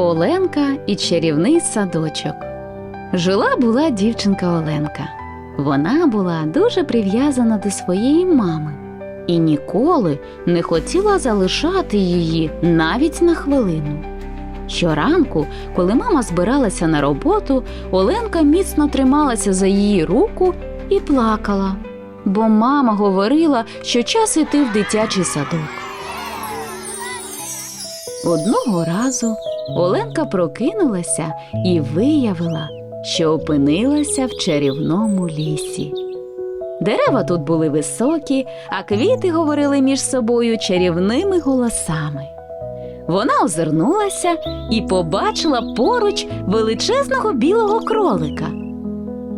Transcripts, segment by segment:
Оленка і чарівний садочок. Жила була дівчинка Оленка. Вона була дуже прив'язана до своєї мами і ніколи не хотіла залишати її навіть на хвилину. Щоранку, коли мама збиралася на роботу, Оленка міцно трималася за її руку і плакала, бо мама говорила, що час іти в дитячий садок. Одного разу Оленка прокинулася і виявила, що опинилася в чарівному лісі. Дерева тут були високі, а квіти говорили між собою чарівними голосами. Вона озирнулася і побачила поруч величезного білого кролика.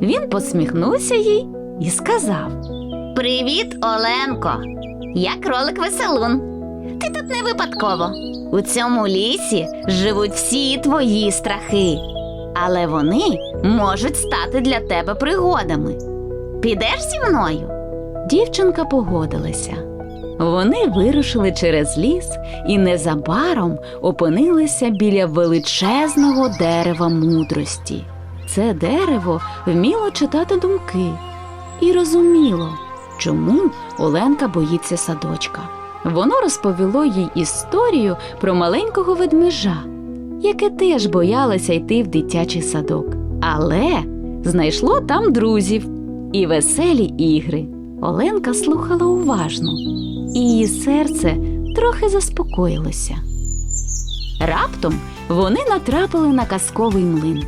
Він посміхнувся їй і сказав: Привіт, Оленко! Я кролик веселун. Ти тут не випадково. У цьому лісі живуть всі твої страхи, але вони можуть стати для тебе пригодами. Підеш зі мною? Дівчинка погодилася. Вони вирушили через ліс і незабаром опинилися біля величезного дерева мудрості. Це дерево вміло читати думки і розуміло, чому Оленка боїться садочка. Воно розповіло їй історію про маленького ведмежа, яке теж боялося йти в дитячий садок, але знайшло там друзів і веселі ігри. Оленка слухала уважно, і її серце трохи заспокоїлося. Раптом вони натрапили на казковий млин,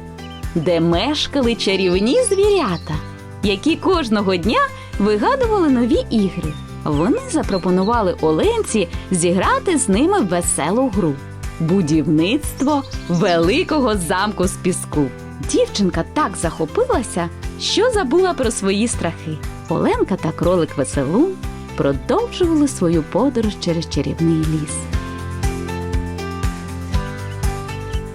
де мешкали чарівні звірята, які кожного дня вигадували нові ігри. Вони запропонували Оленці зіграти з ними веселу гру будівництво великого замку з піску. Дівчинка так захопилася, що забула про свої страхи. Оленка та кролик веселун продовжували свою подорож через чарівний ліс.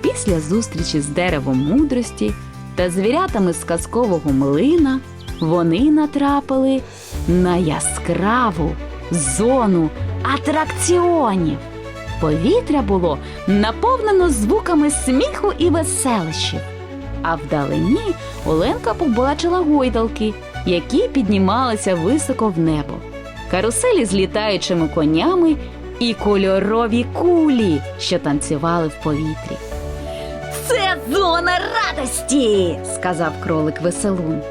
Після зустрічі з деревом мудрості та звірятами з казкового млина вони натрапили на яскраву зону атракціонів. Повітря було наповнено звуками сміху і веселищів. А вдалині Оленка побачила гойдалки, які піднімалися високо в небо, каруселі з літаючими конями і кольорові кулі, що танцювали в повітрі. Це зона радості! Сказав кролик веселун.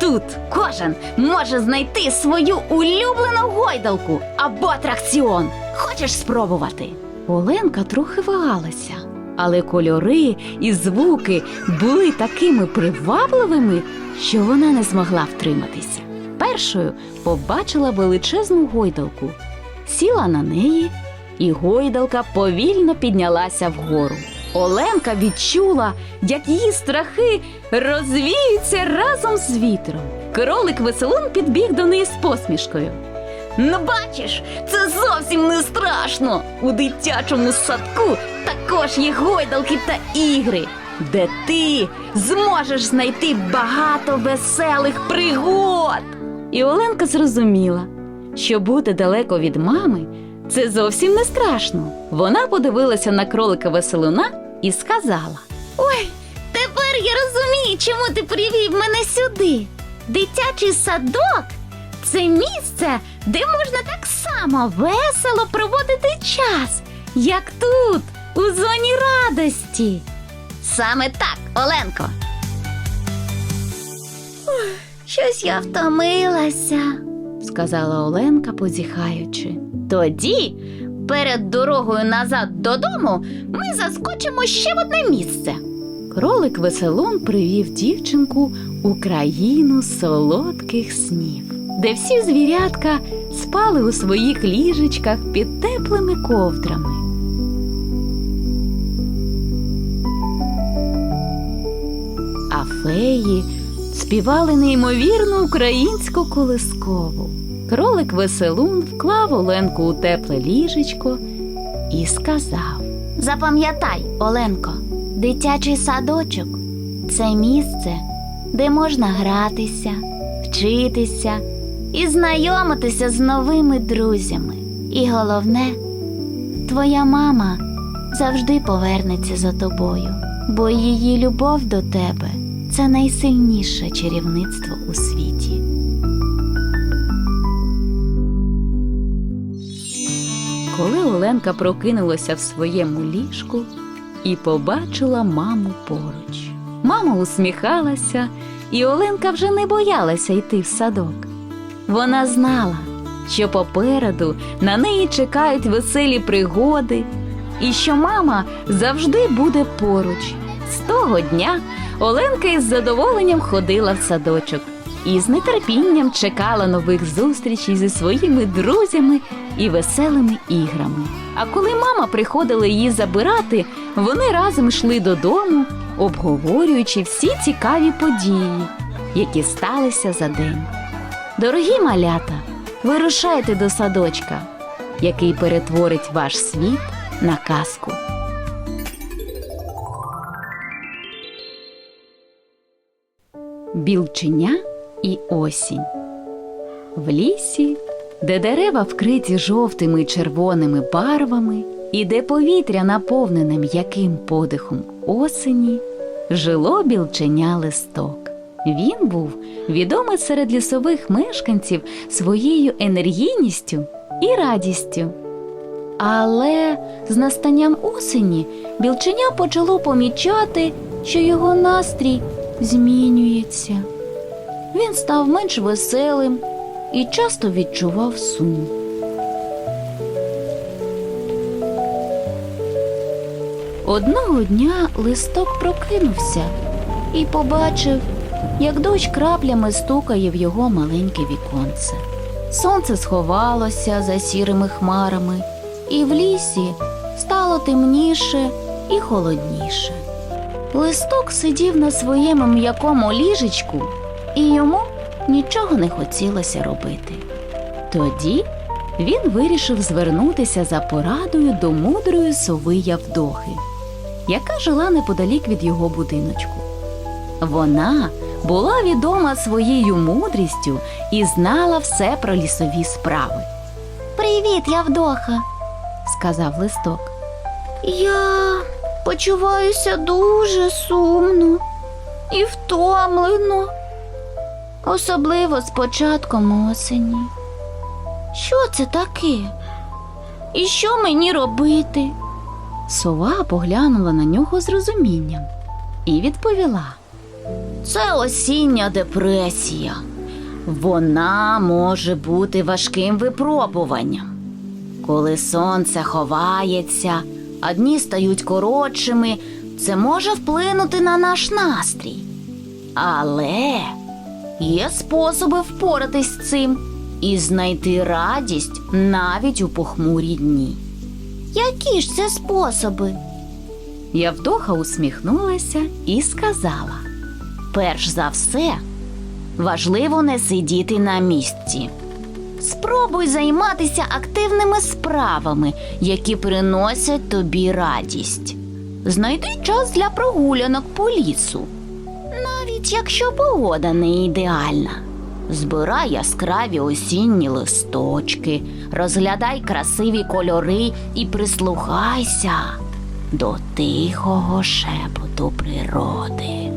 Тут кожен може знайти свою улюблену гойдалку або атракціон. Хочеш спробувати? Оленка трохи вагалася, але кольори і звуки були такими привабливими, що вона не змогла втриматися. Першою побачила величезну гойдалку, сіла на неї, і гойдалка повільно піднялася вгору. Оленка відчула, як її страхи розвіються разом з вітром. Кролик веселун підбіг до неї з посмішкою. Ну бачиш, це зовсім не страшно. У дитячому садку також є гойдалки та ігри, де ти зможеш знайти багато веселих пригод. І Оленка зрозуміла, що бути далеко від мами це зовсім не страшно. Вона подивилася на кролика веселуна і сказала: Ой, тепер я розумію, чому ти привів мене сюди. Дитячий садок це місце, де можна так само весело проводити час, як тут, у зоні радості. Саме так, Оленко. Щось я втомилася, сказала Оленка, позіхаючи. Тоді, перед дорогою назад додому, ми заскочимо ще в одне місце. Кролик веселун привів дівчинку у країну солодких снів, де всі звірятка спали у своїх ліжечках під теплими ковдрами. А феї співали неймовірну українську колискову. Кролик веселун вклав Оленку у тепле ліжечко і сказав. Запам'ятай, Оленко, дитячий садочок це місце, де можна гратися, вчитися і знайомитися з новими друзями. І головне, твоя мама завжди повернеться за тобою, бо її любов до тебе це найсильніше чарівництво у світі. Коли Оленка прокинулася в своєму ліжку і побачила маму поруч. Мама усміхалася, і Оленка вже не боялася йти в садок. Вона знала, що попереду на неї чекають веселі пригоди, і що мама завжди буде поруч. З того дня Оленка із задоволенням ходила в садочок і з нетерпінням чекала нових зустрічей зі своїми друзями і веселими іграми. А коли мама приходила її забирати, вони разом йшли додому, обговорюючи всі цікаві події, які сталися за день. Дорогі малята, вирушайте до садочка, який перетворить ваш світ на казку. Білченя і осінь. В лісі, де дерева вкриті жовтими червоними барвами, і де повітря наповнене м'яким подихом осені, жило білченя листок. Він був відомий серед лісових мешканців своєю енергійністю і радістю. Але з настанням осені білченя почало помічати, що його настрій змінюється. Він став менш веселим і часто відчував сум. Одного дня листок прокинувся і побачив, як дощ краплями стукає в його маленьке віконце. Сонце сховалося за сірими хмарами, і в лісі стало темніше і холодніше. Листок сидів на своєму м'якому ліжечку, і йому нічого не хотілося робити. Тоді він вирішив звернутися за порадою до мудрої сови Явдохи, яка жила неподалік від його будиночку. Вона була відома своєю мудрістю і знала все про лісові справи, Привіт, Явдоха! сказав листок. Я почуваюся дуже сумно і втомлено, особливо з початком осені. Що це таке? І що мені робити? Сова поглянула на нього з розумінням і відповіла. Це осіння депресія. Вона може бути важким випробуванням. Коли сонце ховається, а дні стають коротшими, це може вплинути на наш настрій. Але є способи впоратись з цим і знайти радість навіть у похмурі дні. Які ж це способи? Явдоха усміхнулася і сказала: Перш за все, важливо не сидіти на місці. Спробуй займатися активними справами, які приносять тобі радість. Знайди час для прогулянок по лісу, навіть якщо погода не ідеальна. Збирай яскраві осінні листочки, розглядай красиві кольори і прислухайся до тихого шепоту природи.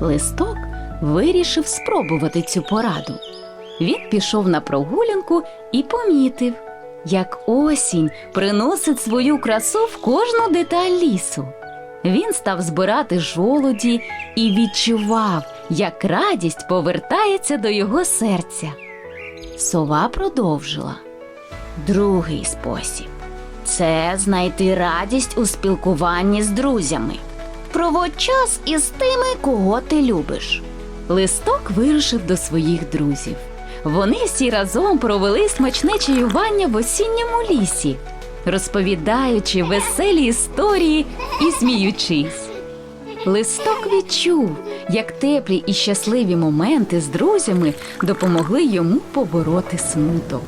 Листок вирішив спробувати цю пораду. Він пішов на прогулянку і помітив, як осінь приносить свою красу в кожну деталь лісу. Він став збирати жолуді і відчував, як радість повертається до його серця. Сова продовжила. Другий спосіб це знайти радість у спілкуванні з друзями. Проводь час із тими, кого ти любиш. Листок вирушив до своїх друзів. Вони всі разом провели смачне чаювання в осінньому лісі, розповідаючи веселі історії і сміючись. Листок відчув, як теплі і щасливі моменти з друзями допомогли йому побороти смуток.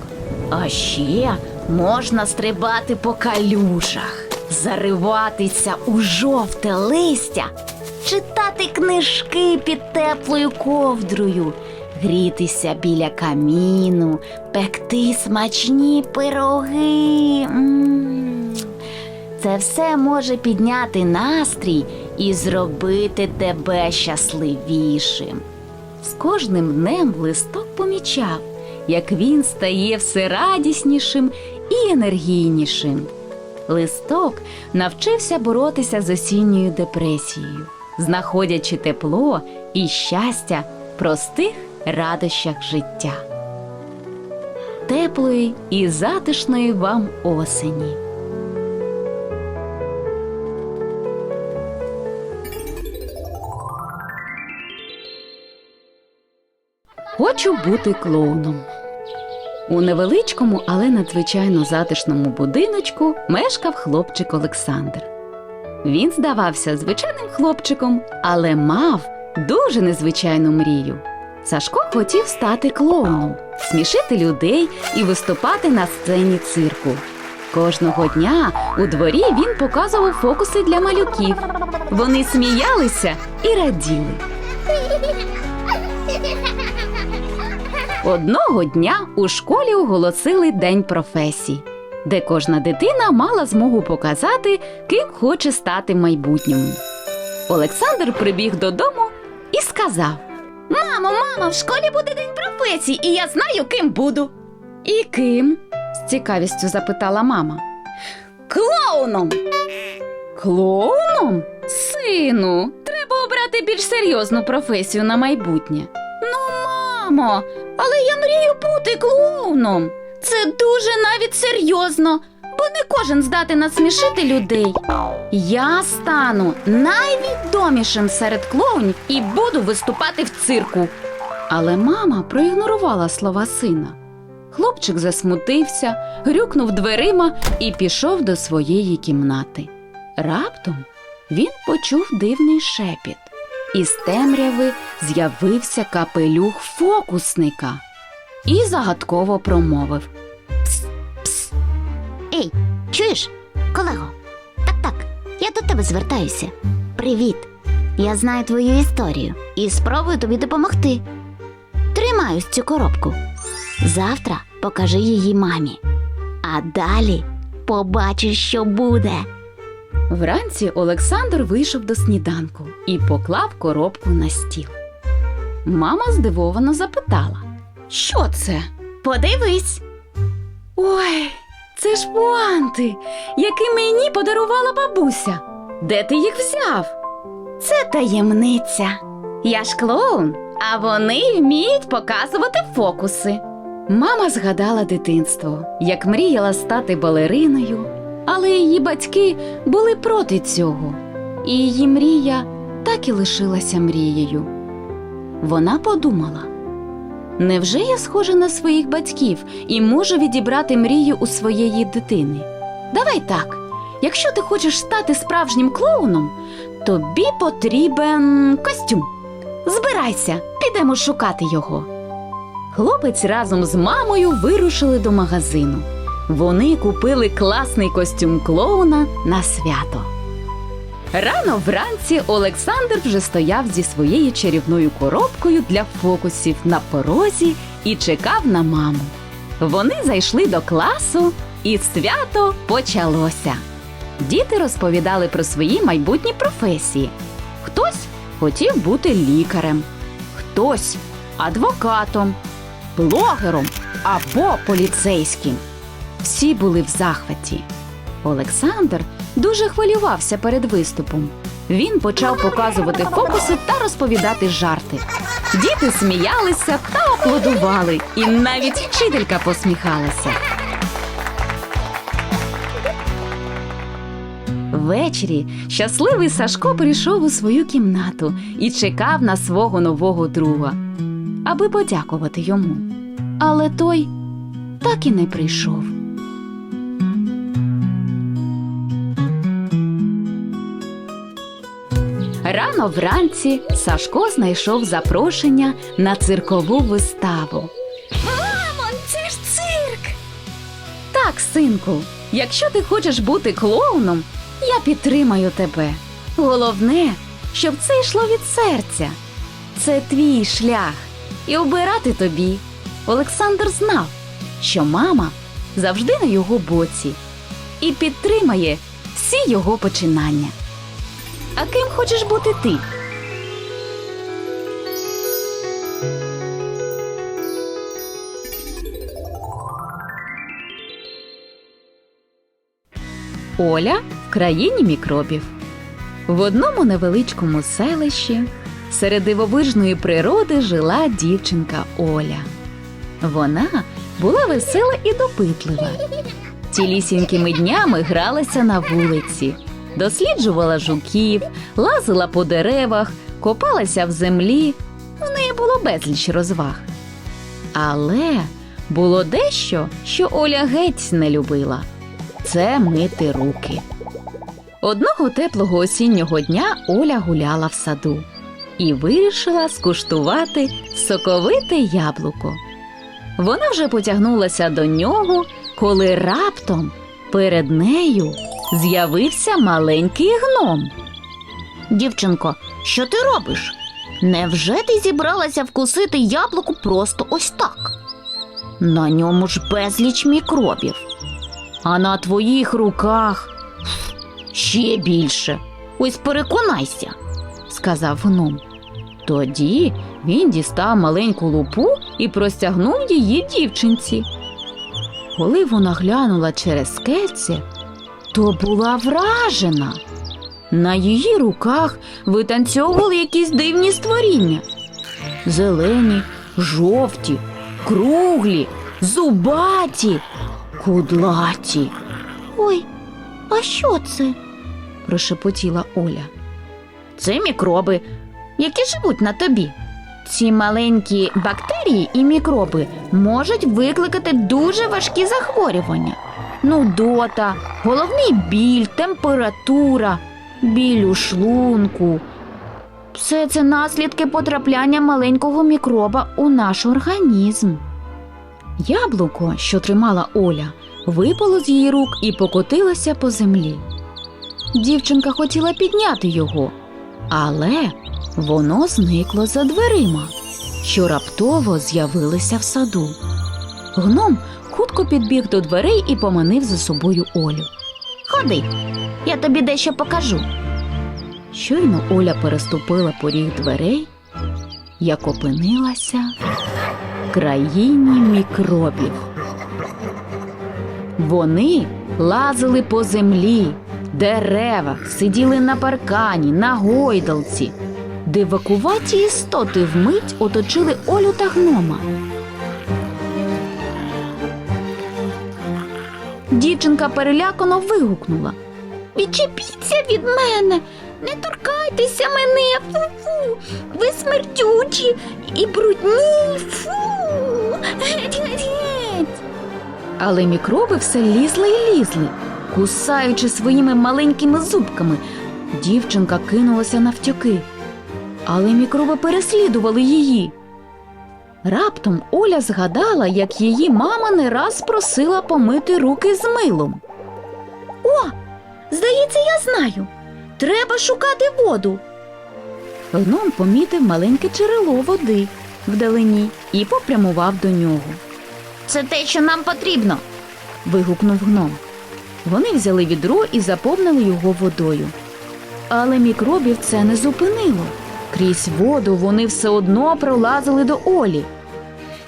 А ще можна стрибати по калюшах, зариватися у жовте листя, читати книжки під теплою ковдрою, грітися біля каміну, пекти смачні пироги. М. Це все може підняти настрій і зробити тебе щасливішим. З кожним днем листок помічав, як він стає все радіснішим і енергійнішим. Листок навчився боротися з осінньою депресією, знаходячи тепло і щастя простих радощах життя. Теплої і затишної вам осені. Хочу бути клоуном. У невеличкому, але надзвичайно затишному будиночку мешкав хлопчик Олександр. Він здавався звичайним хлопчиком, але мав дуже незвичайну мрію. Сашко хотів стати клоуном, смішити людей і виступати на сцені цирку. Кожного дня у дворі він показував фокуси для малюків. Вони сміялися і раділи. Одного дня у школі оголосили День професій, де кожна дитина мала змогу показати, ким хоче стати в майбутньому. Олександр прибіг додому і сказав: Мамо, мамо, в школі буде день професій, і я знаю, ким буду. І ким? з цікавістю запитала мама. Клоуном! Клоуном? Сину, треба обрати більш серйозну професію на майбутнє. Ну, Мамо, але я мрію бути клоуном. Це дуже навіть серйозно, бо не кожен здатен насмішити людей. Я стану найвідомішим серед клоунів і буду виступати в цирку. Але мама проігнорувала слова сина. Хлопчик засмутився, грюкнув дверима і пішов до своєї кімнати. Раптом він почув дивний шепіт. Із темряви з'явився капелюх фокусника і загадково промовив. Ей, чуєш, колего? Так, так, я до тебе звертаюся. Привіт. Я знаю твою історію і спробую тобі допомогти. Тримаю цю коробку. Завтра покажи її мамі. А далі побачиш, що буде. Вранці Олександр вийшов до сніданку і поклав коробку на стіл. Мама здивовано запитала: Що це? Подивись. Ой, це ж пуанти, які мені подарувала бабуся. Де ти їх взяв? Це таємниця. Я ж клоун, а вони вміють показувати фокуси. Мама згадала дитинство, як мріяла стати балериною, але її батьки були проти цього, і її мрія так і лишилася мрією. Вона подумала: невже я схожа на своїх батьків і можу відібрати мрію у своєї дитини? Давай так, якщо ти хочеш стати справжнім клоуном, тобі потрібен костюм. Збирайся, підемо шукати його. Хлопець разом з мамою вирушили до магазину. Вони купили класний костюм клоуна на свято. Рано вранці Олександр вже стояв зі своєю чарівною коробкою для фокусів на порозі і чекав на маму. Вони зайшли до класу, і свято почалося. Діти розповідали про свої майбутні професії. Хтось хотів бути лікарем, хтось адвокатом, блогером або поліцейським. Всі були в захваті. Олександр дуже хвилювався перед виступом. Він почав показувати фокуси та розповідати жарти. Діти сміялися та аплодували, і навіть вчителька посміхалася. Ввечері щасливий Сашко прийшов у свою кімнату і чекав на свого нового друга, аби подякувати йому. Але той так і не прийшов. Рано вранці Сашко знайшов запрошення на циркову виставу. Мамо, це ж цирк! Так, синку, якщо ти хочеш бути клоуном, я підтримаю тебе. Головне, щоб це йшло від серця. Це твій шлях, і обирати тобі. Олександр знав, що мама завжди на його боці і підтримає всі його починання. А ким хочеш бути ти? Оля в країні мікробів. В одному невеличкому селищі серед дивовижної природи жила дівчинка Оля. Вона була весела і допитлива. Цілісінькими днями гралася на вулиці, досліджувала жуків, лазила по деревах, копалася в землі. В неї було безліч розваг. Але було дещо, що Оля геть не любила це мити руки. Одного теплого осіннього дня Оля гуляла в саду і вирішила скуштувати соковите яблуко. Вона вже потягнулася до нього, коли раптом перед нею з'явився маленький гном. Дівчинко, що ти робиш? Невже ти зібралася вкусити яблуко просто ось так? На ньому ж безліч мікробів. А на твоїх руках ще більше. Ось переконайся. сказав гном. Тоді він дістав маленьку лупу і простягнув її дівчинці. Коли вона глянула через скельце, то була вражена. На її руках витанцьовували якісь дивні створіння. Зелені, жовті, круглі, зубаті, кудлаті. Ой, а що це? прошепотіла Оля. Це мікроби, які живуть на тобі. Ці маленькі бактерії і мікроби можуть викликати дуже важкі захворювання. Нудота, головний біль, температура, біль у шлунку. Все це наслідки потрапляння маленького мікроба у наш організм. Яблуко, що тримала Оля, випало з її рук і покотилося по землі. Дівчинка хотіла підняти його, але воно зникло за дверима, що раптово з'явилися в саду. Гном хутко підбіг до дверей і поманив за собою Олю. Ходи, я тобі дещо покажу. Щойно Оля переступила поріг дверей, як опинилася в країні мікробів. Вони лазили по землі, деревах, сиділи на паркані, на гойдалці. Дивакуваті істоти вмить оточили Олю та гнома. Дівчинка перелякано вигукнула. Відчепіться від мене, не торкайтеся мене, фу-фу, ви смердючі і брудні, фу. Але мікроби все лізли і лізли, кусаючи своїми маленькими зубками. Дівчинка кинулася навтьоки, але мікроби переслідували її. Раптом Оля згадала, як її мама не раз просила помити руки з милом. О, здається, я знаю. Треба шукати воду. Гном помітив маленьке джерело води вдалині і попрямував до нього. Це те, що нам потрібно. вигукнув гном. Вони взяли відро і заповнили його водою. Але мікробів це не зупинило. Крізь воду вони все одно пролазили до Олі.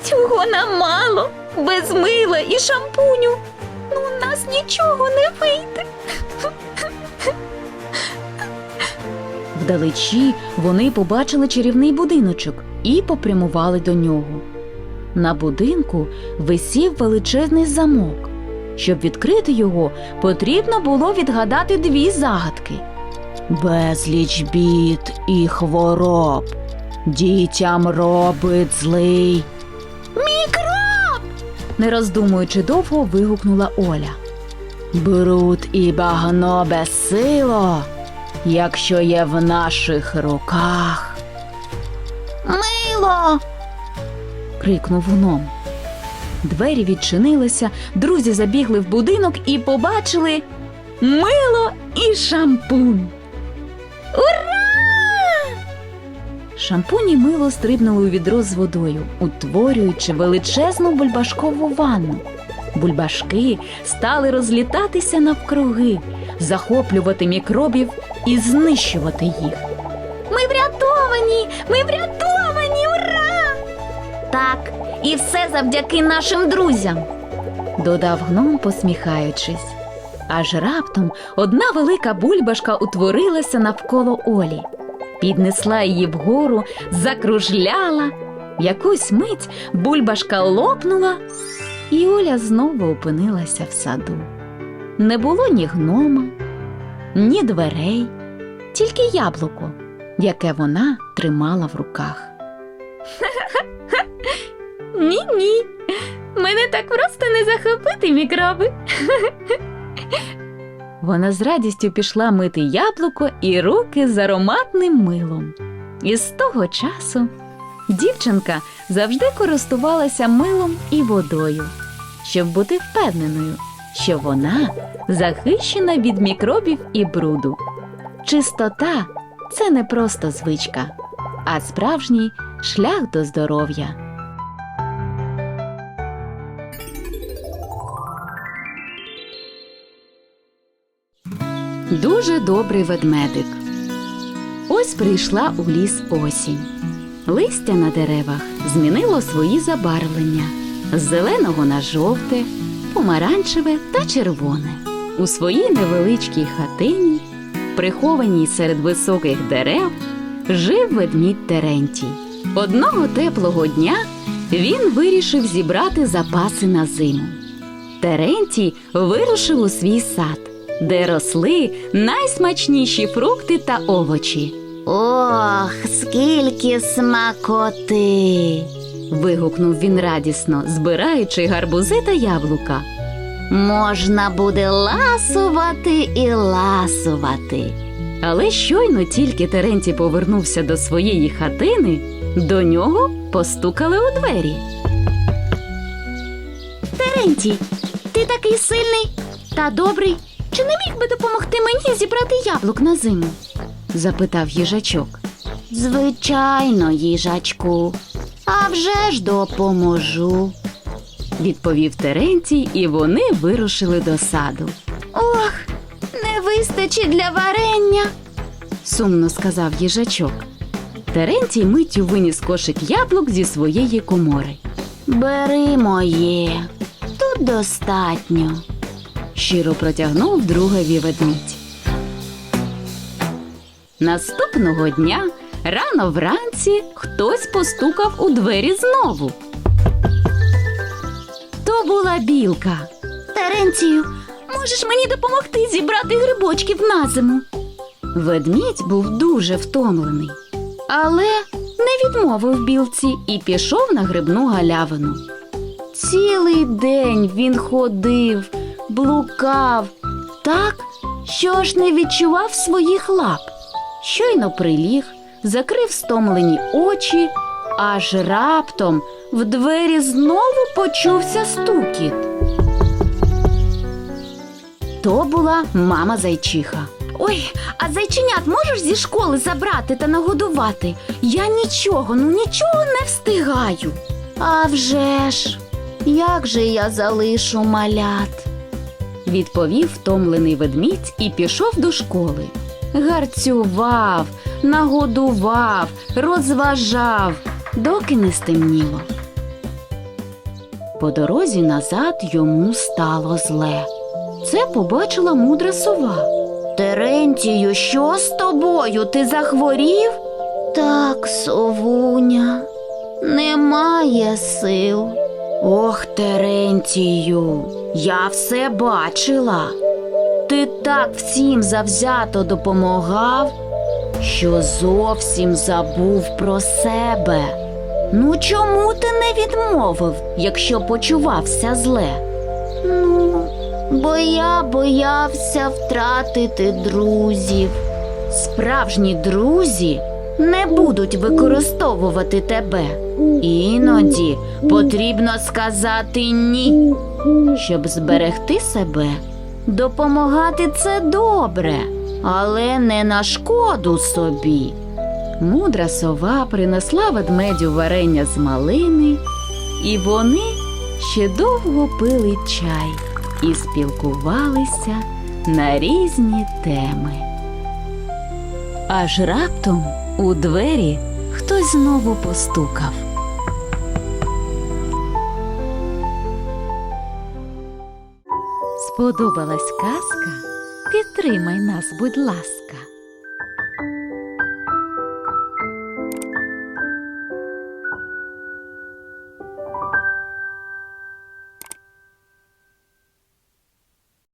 Цього нам мало, без мила і шампуню. Ну, у нас нічого не вийде. Вдалечі вони побачили чарівний будиночок і попрямували до нього. На будинку висів величезний замок. Щоб відкрити його, потрібно було відгадати дві загадки. Безліч бід і хвороб. Дітям робить злий. Мікроб! Не роздумуючи довго, вигукнула Оля. Бруд і багно безсило, якщо є в наших руках. Мило! крикнув гном. Двері відчинилися, друзі забігли в будинок і побачили мило і шампунь. Ура! Шампунь і мило стрибнули у відро з водою, утворюючи величезну бульбашкову ванну. Бульбашки стали розлітатися навкруги, захоплювати мікробів і знищувати їх. Ми врятовані! Ми врятовані! Ура! Так, і все завдяки нашим друзям. додав гном, посміхаючись. Аж раптом одна велика бульбашка утворилася навколо Олі, піднесла її вгору, закружляла. В якусь мить бульбашка лопнула, і Оля знову опинилася в саду. Не було ні гнома, ні дверей, тільки яблуко, яке вона тримала в руках. Ні, ні. Мене так просто не захопити мікроби. Вона з радістю пішла мити яблуко і руки з ароматним милом. І з того часу дівчинка завжди користувалася милом і водою, щоб бути впевненою, що вона захищена від мікробів і бруду. Чистота це не просто звичка, а справжній шлях до здоров'я. Дуже добрий ведмедик. Ось прийшла у ліс осінь. Листя на деревах змінило свої забарвлення з зеленого на жовте, помаранчеве та червоне. У своїй невеличкій хатині, прихованій серед високих дерев, жив ведмідь Терентій. Одного теплого дня він вирішив зібрати запаси на зиму. Терентій вирушив у свій сад, де росли найсмачніші фрукти та овочі. Ох, скільки смакоти! Вигукнув він радісно, збираючи гарбузи та яблука. Можна буде ласувати і ласувати. Але щойно тільки Терентій повернувся до своєї хатини, до нього постукали у двері. Терентій, ти такий сильний та добрий. Чи не міг би допомогти мені зібрати яблук на зиму? запитав їжачок. Звичайно, їжачку. А вже ж допоможу. Відповів Терентій, і вони вирушили до саду. Ох, не вистачить для варення. Сумно сказав їжачок. Терентій миттю виніс кошик яблук зі своєї комори. Бери моє. Тут достатньо. Щиро протягнув другові ведмідь. Наступного дня рано вранці хтось постукав у двері знову. То була білка. Теренцію, можеш мені допомогти зібрати грибочків на зиму? Ведмідь був дуже втомлений, але не відмовив білці і пішов на грибну галявину. Цілий день він ходив, блукав, так, що аж не відчував своїх лап. Щойно приліг, закрив стомлені очі, аж раптом в двері знову почувся стукіт. То була мама зайчиха. Ой, а зайченят можеш зі школи забрати та нагодувати? Я нічого, ну нічого не встигаю. А вже ж, як же я залишу малят? Відповів втомлений ведмідь і пішов до школи. Гарцював, нагодував, розважав, доки не стемніло. По дорозі назад йому стало зле. Це побачила мудра сова. Терентію, що з тобою? Ти захворів? Так, совуня, немає сил. Ох, Терентію, я все бачила. Ти так всім завзято допомагав, що зовсім забув про себе. Ну чому ти не відмовив, якщо почувався зле? Ну, бо я боявся втратити друзів. Справжні друзі не будуть використовувати тебе. Іноді потрібно сказати ні, щоб зберегти себе. Допомагати це добре, але не на шкоду собі. Мудра сова принесла ведмедю варення з малини, і вони ще довго пили чай і спілкувалися на різні теми. Аж раптом у двері хтось знову постукав. Сподобалась казка? Підтримай нас, будь ласка.